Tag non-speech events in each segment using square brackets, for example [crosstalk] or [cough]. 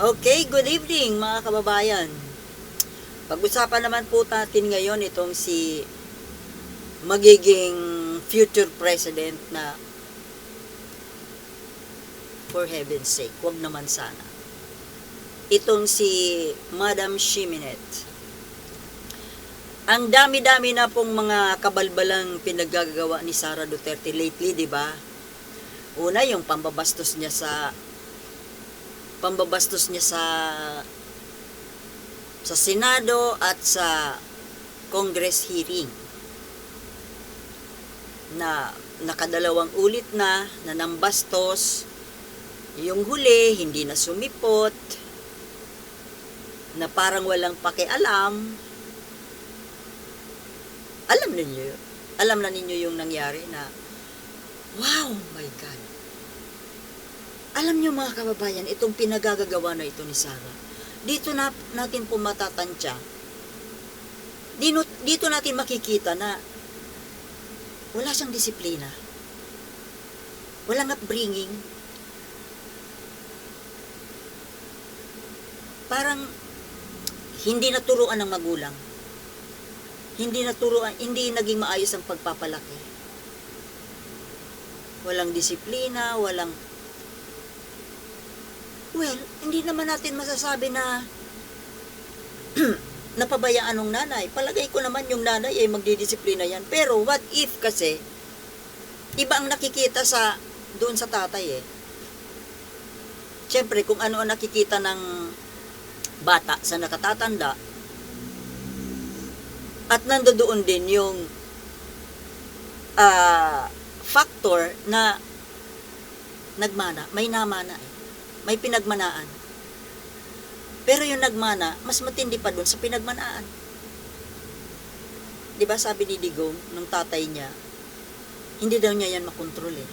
Okay, good evening mga kababayan. Pag-usapan naman po natin ngayon itong si magiging future president na for heaven's sake, wag naman sana. Itong si Madam Shiminette. Ang dami-dami na pong mga kabalbalang pinaggagawa ni Sara Duterte lately, di ba? Una, yung pambabastos niya sa pambabastos niya sa sa Senado at sa Congress hearing na nakadalawang ulit na na nambastos. Yung huli hindi na sumipot na parang walang pakialam. Alam ninyo alam na ninyo yung nangyari na wow my god alam nyo mga kababayan, itong pinagagagawa na ito ni Sarah, dito na, natin po matatansya, dito, dito natin makikita na wala siyang disiplina. Walang upbringing. Parang hindi naturuan ng magulang. Hindi naturuan, hindi naging maayos ang pagpapalaki. Walang disiplina, walang Well, hindi naman natin masasabi na [clears throat] napabayaan ng nanay. Palagay ko naman yung nanay ay magdidisiplina yan. Pero what if kasi, iba ang nakikita sa doon sa tatay eh. Siyempre, kung ano ang nakikita ng bata sa nakatatanda, at nandoon din yung ah, factor na nagmana, may namana eh may pinagmanaan. Pero yung nagmana, mas matindi pa dun sa pinagmanaan. Di ba sabi ni Digong, nung tatay niya, hindi daw niya yan makontrol eh.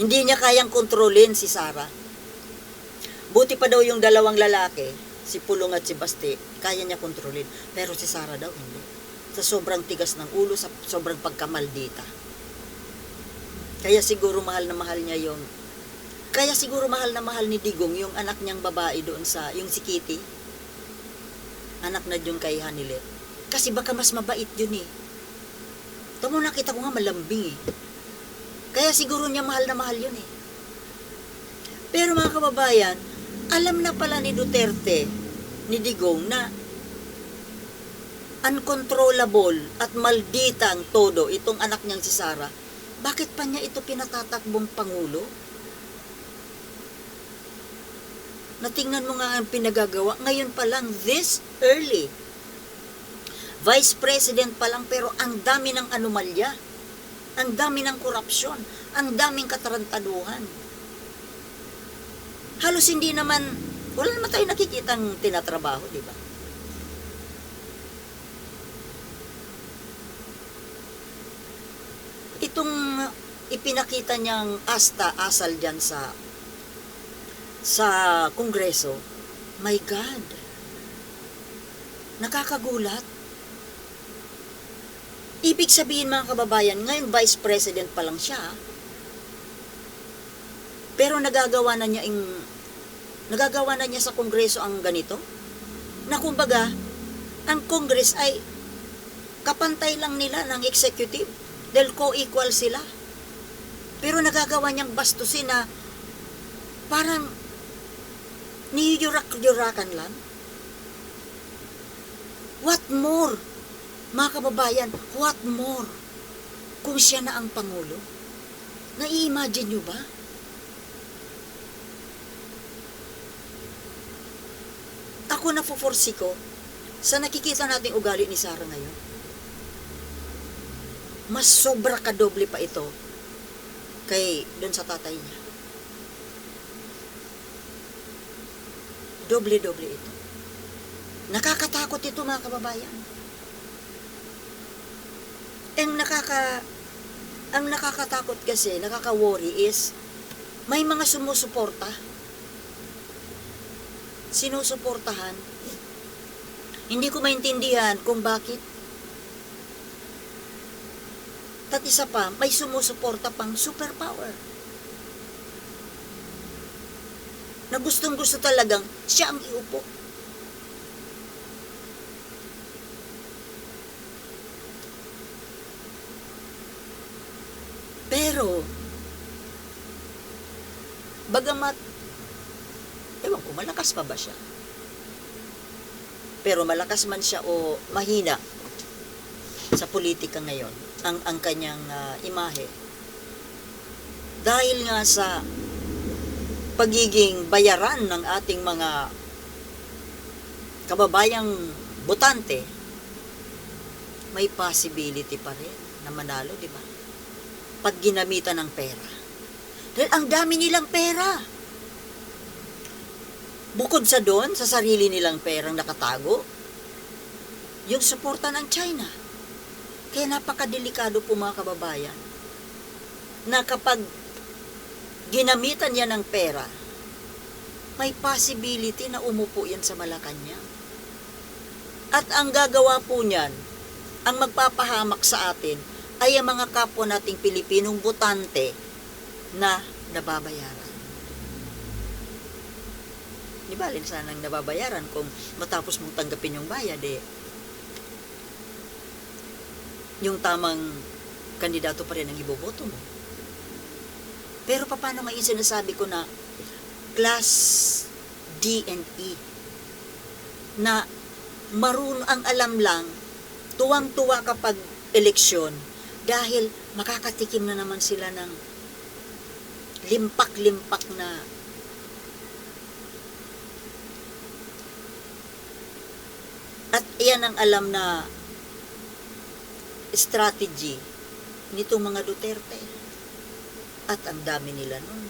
Hindi niya kayang kontrolin si Sara. Buti pa daw yung dalawang lalaki, si Pulong at si Basti, kaya niya kontrolin. Pero si Sara daw hindi. Sa sobrang tigas ng ulo, sa sobrang pagkamaldita. Kaya siguro mahal na mahal niya yung kaya siguro mahal na mahal ni Digong yung anak niyang babae doon sa, yung si Kitty. Anak na yung kay Hanilet. Kasi baka mas mabait yun eh. Ito mo nakita ko nga malambing eh. Kaya siguro niya mahal na mahal yun eh. Pero mga kababayan, alam na pala ni Duterte, ni Digong na uncontrollable at maldita ang todo itong anak niyang si Sara. Bakit pa niya ito pinatatakbong Pangulo? Natingnan mo nga ang pinagagawa. Ngayon pa lang, this early. Vice President pa lang, pero ang dami ng anomalya. Ang dami ng korupsyon. Ang daming katarantaduhan. Halos hindi naman, wala naman tayo nakikitang tinatrabaho, di ba? Itong ipinakita niyang asta, asal dyan sa sa kongreso, my God, nakakagulat. Ibig sabihin mga kababayan, ngayon vice president pa lang siya, pero nagagawa na niya ing, nagagawa na niya sa kongreso ang ganito, na kumbaga, ang congress ay kapantay lang nila ng executive, dahil co-equal sila. Pero nagagawa niyang bastusin na parang niyurak-yurakan lang? What more? Mga kababayan, what more? Kung siya na ang Pangulo? Nai-imagine nyo ba? Ako na forsi ko sa nakikita nating ugali ni Sarah ngayon. Mas sobra kadoble pa ito kay doon sa tatay niya. Doble-doble ito. Nakakatakot ito mga kababayan. Ang nakaka ang nakakatakot kasi, nakaka-worry is may mga sumusuporta. Sinusuportahan. Hindi ko maintindihan kung bakit. At isa pa, may sumusuporta pang superpower. Na gustong gusto talagang siya ang iupo. Pero, bagamat, ewan ko, malakas pa ba siya? Pero malakas man siya o mahina sa politika ngayon, ang, ang kanyang ah, imahe. Dahil nga sa pagiging bayaran ng ating mga kababayang botante, may possibility pa rin na manalo, di ba? Pag ginamitan ng pera. Dahil ang dami nilang pera. Bukod sa doon, sa sarili nilang perang nakatago, yung suporta ng China. Kaya napakadelikado po mga kababayan na kapag ginamitan niya ng pera, may possibility na umupo yan sa Malacanang. At ang gagawa po niyan, ang magpapahamak sa atin, ay ang mga kapwa nating Pilipinong botante na nababayaran. Di ba, sanang nababayaran kung matapos mong tanggapin yung bayad eh. Yung tamang kandidato pa rin ang iboboto mo. Pero paano nga yung sinasabi ko na class D and E? Na marun ang alam lang, tuwang-tuwa kapag eleksyon. Dahil makakatikim na naman sila ng limpak-limpak na at iyan ang alam na strategy nitong mga Duterte at ang dami nila nun.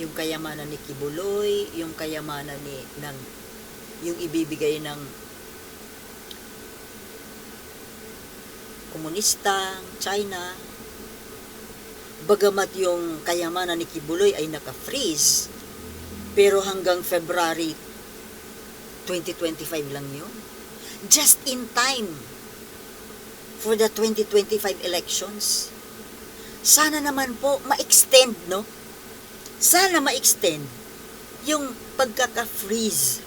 Yung kayamanan ni Kibuloy yung kayamanan ni ng yung ibibigay ng komunista, China, bagamat yung kayamanan ni Kibuloy ay naka-freeze, pero hanggang February 2025 lang yun. Just in time for the 2025 elections. Sana naman po ma-extend, no? Sana ma-extend yung pagkaka-freeze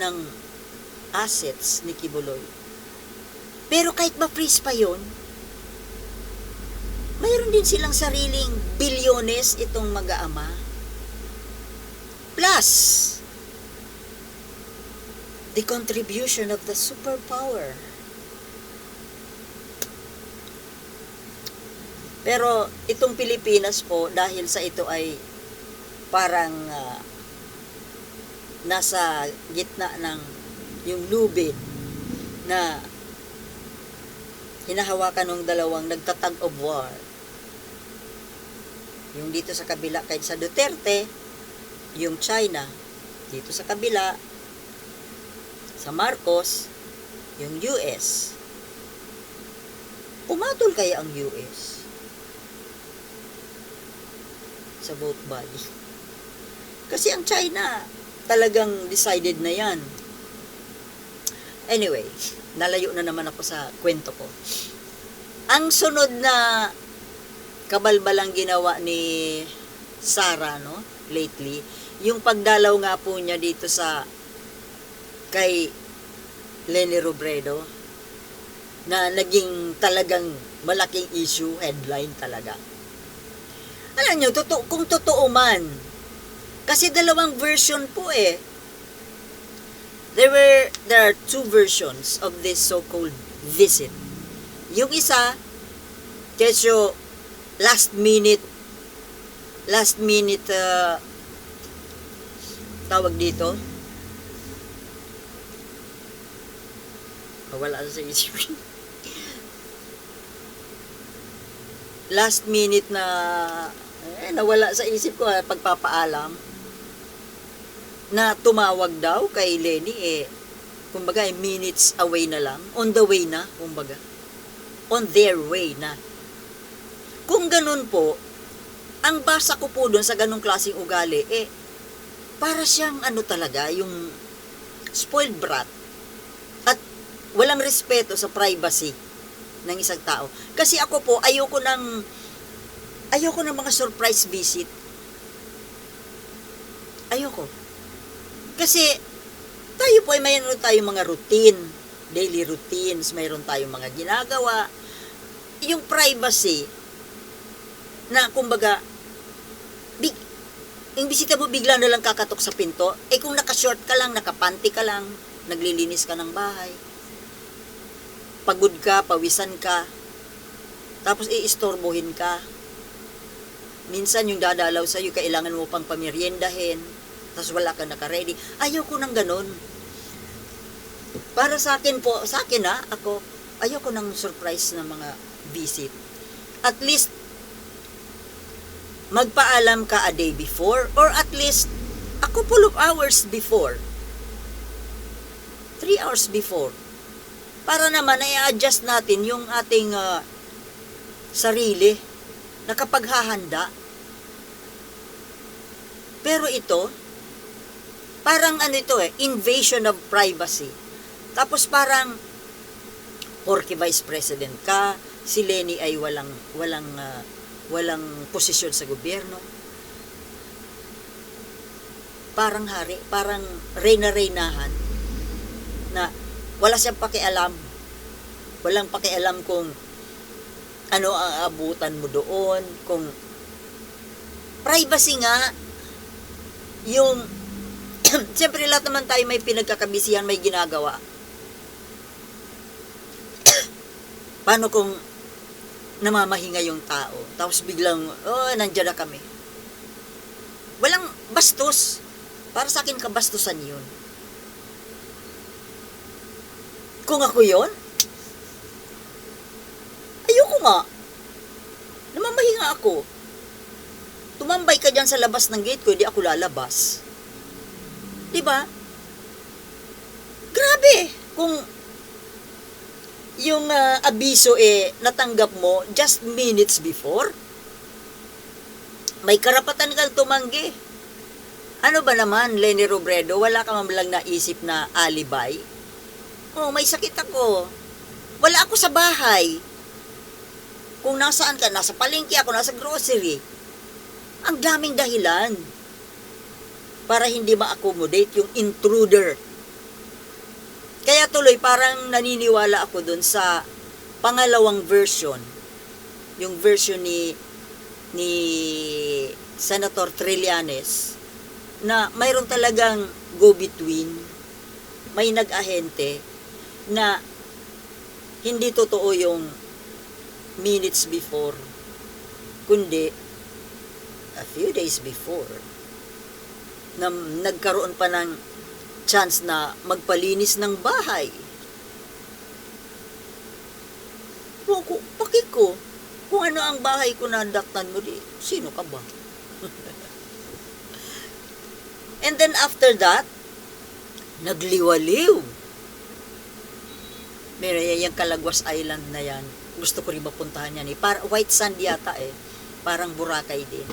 ng assets ni Kibuloy. Pero kahit ma-freeze pa yon, mayroon din silang sariling bilyones itong mag-aama. Plus, the contribution of the superpower. Pero itong Pilipinas po, dahil sa ito ay parang ah, nasa gitna ng yung lubid na hinahawakan ng dalawang nagtatag of war. Yung dito sa kabila kahit sa Duterte, yung China, dito sa kabila, sa Marcos, yung US. Pumatol kaya ang US sa vote buy. [laughs] Kasi ang China, talagang decided na yan. Anyway, nalayo na naman ako sa kwento ko. Ang sunod na kabalbalang ginawa ni Sara, no, lately, yung pagdalaw nga po niya dito sa kay Lenny Robredo na naging talagang malaking issue, headline talaga. Alam nyo, totoo, kung totoo man, kasi dalawang version po eh. There were, there are two versions of this so-called visit. Yung isa, kesyo last minute, last minute, uh, tawag dito, wala sa isip last minute na eh, nawala sa isip ko ah, pagpapaalam. Na tumawag daw kay Lenny eh kumbaga eh, minutes away na lang. On the way na kumbaga. On their way na. Kung ganun po ang basa ko po doon sa ganung klaseng ugali eh para siyang ano talaga yung spoiled brat. at walang respeto sa privacy ng isang tao. Kasi ako po, ayoko ng, ayoko ng mga surprise visit. Ayoko. Kasi, tayo po ay mayroon tayong mga routine, daily routines, mayroon tayong mga ginagawa. Yung privacy, na kumbaga, big, yung bisita mo bigla na lang kakatok sa pinto, eh kung naka-short ka lang, nakapanty ka lang, naglilinis ka ng bahay, pagod ka, pawisan ka, tapos iistorbohin ka. Minsan yung dadalaw sa'yo, kailangan mo pang pameriendahin, tapos wala ka naka-ready. Ayoko ng ganun. Para sa akin po, sa akin ha, ako, ayoko ng surprise na mga visit. At least, magpaalam ka a day before or at least a couple of hours before. Three hours before. Para naman i-adjust natin yung ating ah, sarili na kapag hahanda. Pero ito, parang ano ito eh, invasion of privacy. Tapos parang, porke vice president ka, si Lenny ay walang, walang, ah, walang posisyon sa gobyerno. Parang hari, parang reyna-reynahan na wala siyang pakialam. Walang pakialam kung ano ang abutan mo doon, kung privacy nga, yung, [clears throat] siyempre lahat naman tayo may pinagkakabisihan, may ginagawa. [clears throat] Paano kung namamahinga yung tao, tapos biglang, oh, nandiyan na kami. Walang bastos. Para sa akin, kabastusan yun. Kung ako yon ayoko nga. Namamahinga ako. Tumambay ka dyan sa labas ng gate ko, hindi ako lalabas. Di ba? Grabe! Kung yung ah, abiso eh natanggap mo just minutes before, may karapatan kang tumanggi. Ano ba naman, Lenny Robredo, wala ka man lang naisip na alibay? Oh, may sakit ako. Wala ako sa bahay. Kung nasaan ka, nasa palengke ako, nasa grocery. Ang daming dahilan para hindi ma-accommodate yung intruder. Kaya tuloy, parang naniniwala ako dun sa pangalawang version. Yung version ni ni Senator Trillanes na mayroon talagang go-between, may nag-ahente na hindi totoo yung minutes before, kundi a few days before, na nagkaroon pa ng chance na magpalinis ng bahay. Kung, kung, pakik ko, kung ano ang bahay ko na daktan mo, di, sino ka ba? [laughs] And then after that, nagliwaliw. Yan, yung Calagwas Island na yan. Gusto ko rin mapuntahan yan eh. Para, white sand yata eh. Parang Boracay din.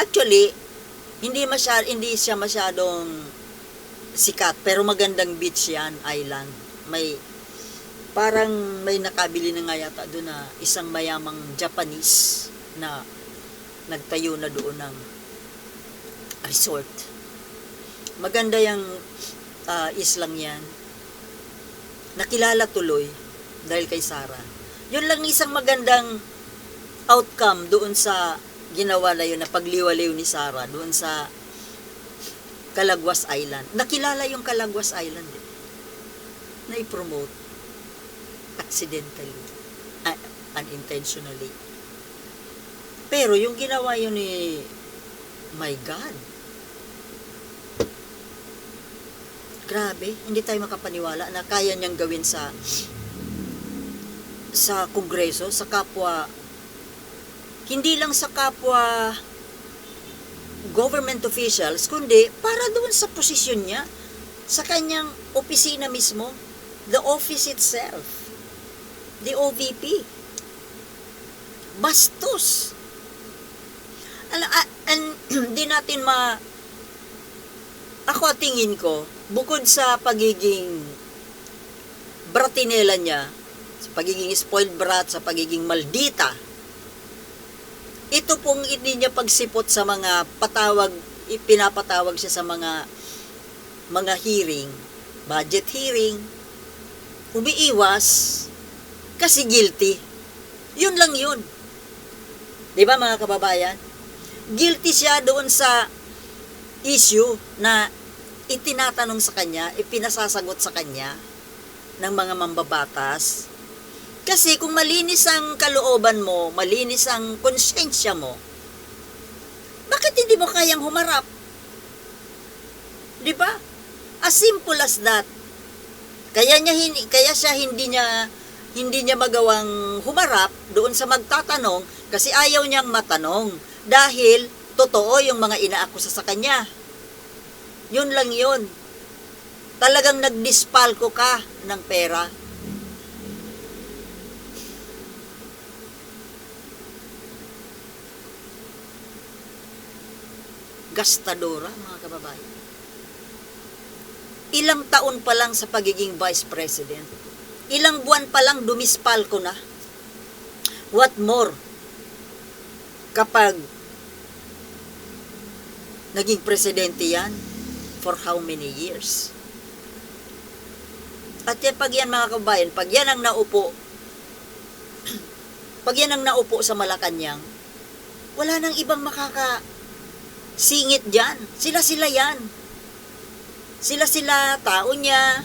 Actually, hindi masyad, hindi siya masyadong sikat, pero magandang beach yan, island. May, parang may nakabili na nga yata doon na isang mayamang Japanese na nagtayo na doon ng resort. Maganda yung ah, islang yan. Nakilala tuloy dahil kay Sarah. Yun lang isang magandang outcome doon sa ginawa na yun na pagliwaliw ni Sarah doon sa Calagwas Island. Nakilala yung Calagwas Island eh. Na i-promote accidentally, uh, unintentionally. Pero yung ginawa yun ni my God, grabe, hindi tayo makapaniwala na kaya niyang gawin sa sa kongreso, sa kapwa hindi lang sa kapwa government officials, kundi para doon sa posisyon niya, sa kanyang opisina mismo, the office itself, the OVP. Bastos. Ala, a- and [clears throat] di natin ma ako tingin ko, bukod sa pagiging bratinela niya, sa pagiging spoiled brat, sa pagiging maldita. Ito pong hindi niya pagsipot sa mga patawag, pinapatawag siya sa mga mga hearing, budget hearing, umiiwas kasi guilty. Yun lang yun. 'Di ba mga kababayan? Guilty siya doon sa issue na itinatanong sa kanya, ipinasasagot sa kanya ng mga mambabatas. Kasi kung malinis ang kalooban mo, malinis ang konsensya mo, bakit hindi mo kayang humarap? 'Di ba? As simple as that. Kaya niya hin- kaya siya hindi niya hindi niya magawang humarap doon sa magtatanong kasi ayaw niyang matanong dahil totoo yung mga inaakusa sa kanya. Yun lang yun. Talagang nagdispalko ka ng pera. Gastadora, mga kababayan. Ilang taon pa lang sa pagiging vice president. Ilang buwan pa lang dumispalko na. What more? Kapag naging presidente yan, for how many years? At yan, pag yan mga kabayan, pag yan ang naupo, [clears throat] pag yan ang naupo sa Malacanang, wala nang ibang makaka singit dyan. Sila-sila yan. Sila-sila, tao niya,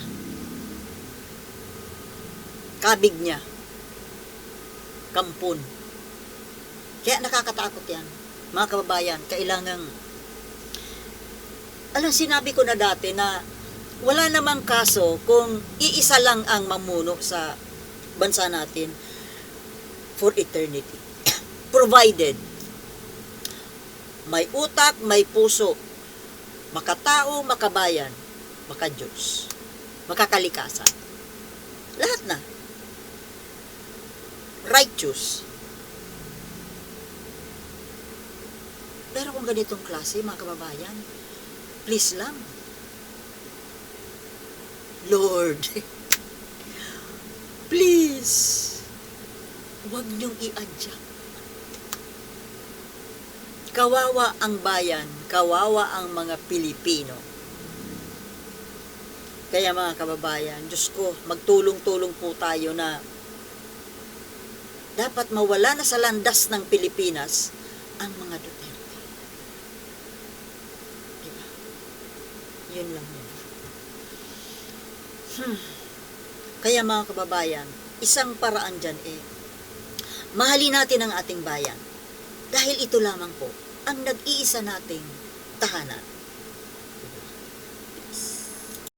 kabig niya, kampun. Kaya nakakatakot yan. Mga kababayan, kailangang alam, sinabi ko na dati na wala namang kaso kung iisa lang ang mamuno sa bansa natin for eternity. [coughs] Provided may utak, may puso, makatao, makabayan, makadiyos, makakalikasan. Lahat na. Righteous. Pero kung ganitong klase, mga kababayan, please lang. Lord, [laughs] please, huwag niyong i-adjust. Kawawa ang bayan, kawawa ang mga Pilipino. Kaya mga kababayan, Diyos ko, magtulong-tulong po tayo na dapat mawala na sa landas ng Pilipinas ang mga Duterte. Yun lang yun. Hmm. Kaya mga kababayan, isang paraan dyan eh, mahalin natin ang ating bayan. Dahil ito lamang po ang nag-iisa nating tahanan.